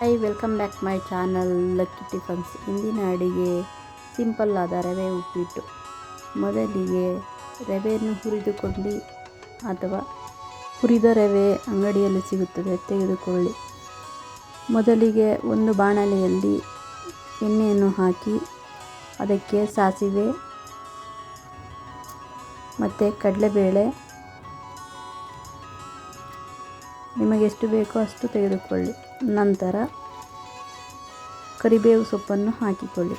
Hi welcome back my channel lucky tiffins ಇಂದಿನ ಅಡಿಗೆ simple ಆದ ರವೆ ಉಪ್ಪಿಟ್ಟು. ಮೊದಲಿಗೆ ರವೆಯನ್ನು ಹುರಿದುಕೊಂಡು ಅಥವಾ ಹುರಿದ ರವೆ ಅಂಗಡಿಯಲ್ಲಿ ಸಿಗುತ್ತದೆ, ತೆಗೆದುಕೊಳ್ಳಿ. ಮೊದಲಿಗೆ ಒಂದು ಬಾಣಲೆಯಲ್ಲಿ ಎಣ್ಣೆಯನ್ನು ಹಾಕಿ ಅದಕ್ಕೆ ಸಾಸಿವೆ ಮತ್ತು ಕಡಲೆಬೇಳೆ ನಿಮಗೆ ಎಷ್ಟು ಬೇಕೋ ಅಷ್ಟು ತೆಗೆದುಕೊಳ್ಳಿ. ನಂತರ ಕರಿಬೇವು ಸೊಪ್ಪನ್ನು ಹಾಕಿಕೊಳ್ಳಿ.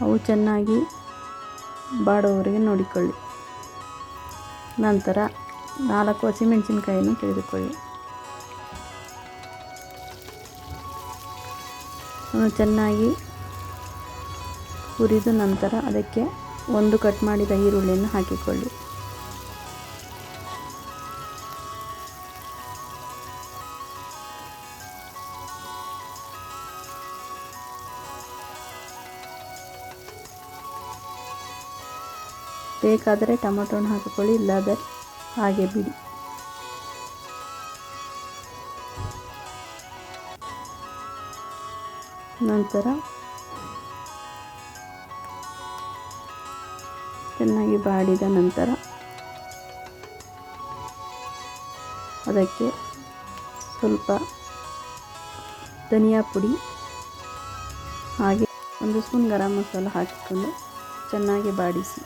ಅವು ಚೆನ್ನಾಗಿ ಬಾಡುವವರೆಗೆ ನೋಡಿಕೊಳ್ಳಿ. ನಂತರ ನಾಲ್ಕು ಹಸಿಮೆಣಸಿನ್ಕಾಯಿಯನ್ನು ತೆಗೆದುಕೊಳ್ಳಿ. ಚೆನ್ನಾಗಿ ಹುರಿದು ನಂತರ ಅದಕ್ಕೆ ಒಂದು ಕಟ್ ಮಾಡಿದ ಈರುಳ್ಳಿಯನ್ನು ಹಾಕಿಕೊಳ್ಳಿ. ಬೇಕಾದರೆ ಟೊಮೊಟೊನ ಹಾಕಿಕೊಳ್ಳಿ ಇಲ್ಲಾದರೆ ಹಾಗೆ ಬಿಡಿ. ನಂತರ ಚೆನ್ನಾಗಿ ಬಾಡಿದ ನಂತರ ಅದಕ್ಕೆ ಸ್ವಲ್ಪ ಧನಿಯಾ ಪುಡಿ, ಹಾಗೆ ಒಂದು ಸ್ಪೂನ್ ಗರಂ ಮಸಾಲ ಹಾಕಿಕೊಂಡು ಚೆನ್ನಾಗಿ ಬಾಡಿಸಿ.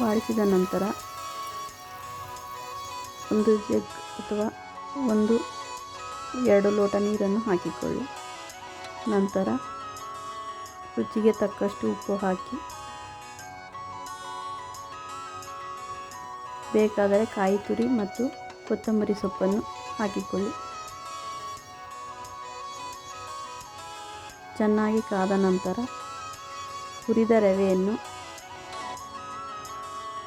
ಬಾಡಿಸಿದ ನಂತರ ಒಂದು ಜಗ್ ಅಥವಾ ಒಂದು ಎರಡು ಲೋಟ ನೀರನ್ನು ಹಾಕಿಕೊಳ್ಳಿ. ನಂತರ ರುಚಿಗೆ ತಕ್ಕಷ್ಟು ಉಪ್ಪು ಹಾಕಿ. ಬೇಕಾದರೆ ಕಾಯಿ ತುರಿ ಮತ್ತು ಕೊತ್ತಂಬರಿ ಸೊಪ್ಪನ್ನು ಹಾಕಿಕೊಳ್ಳಿ. ಚೆನ್ನಾಗಿ ಕಾದ ನಂತರ ಹುರಿದ ರವೆಯನ್ನು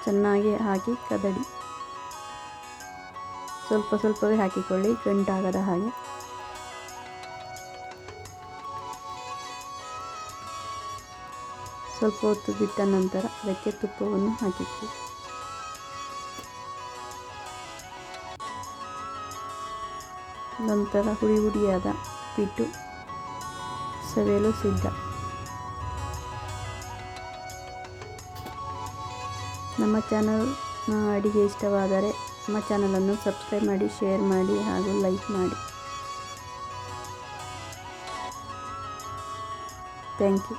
ಚೆನ್ನಾಗಿ ಹಾಕಿ ಕದಡಿ. ಸ್ವಲ್ಪ ಸ್ವಲ್ಪವೇ ಹಾಕಿಕೊಳ್ಳಿ ಗಂಟಾಗದ ಹಾಗೆ. ಸ್ವಲ್ಪ ಹೊತ್ತು ಬಿಟ್ಟ ನಂತರ ಅದಕ್ಕೆ ತುಪ್ಪವನ್ನು ಹಾಕಿಕೊಳ್ಳಿ ನಂತರ ಹುಡಿ ಹುಡಿಯಾದ ಪಿಟ್ಟು ಸವೆಯಲು ಸಿದ್ಧ. ನಮ್ಮ ಚಾನಲ್ ಅಡಿಗೆ ಇಷ್ಟವಾದರೆ ನಮ್ಮ ಚಾನಲನ್ನು ಸಬ್ಸ್ಕ್ರೈಬ್ ಮಾಡಿ ಶೇರ್ ಮಾಡಿ ಹಾಗೂ ಲೈಕ್ ಮಾಡಿ. Thank you.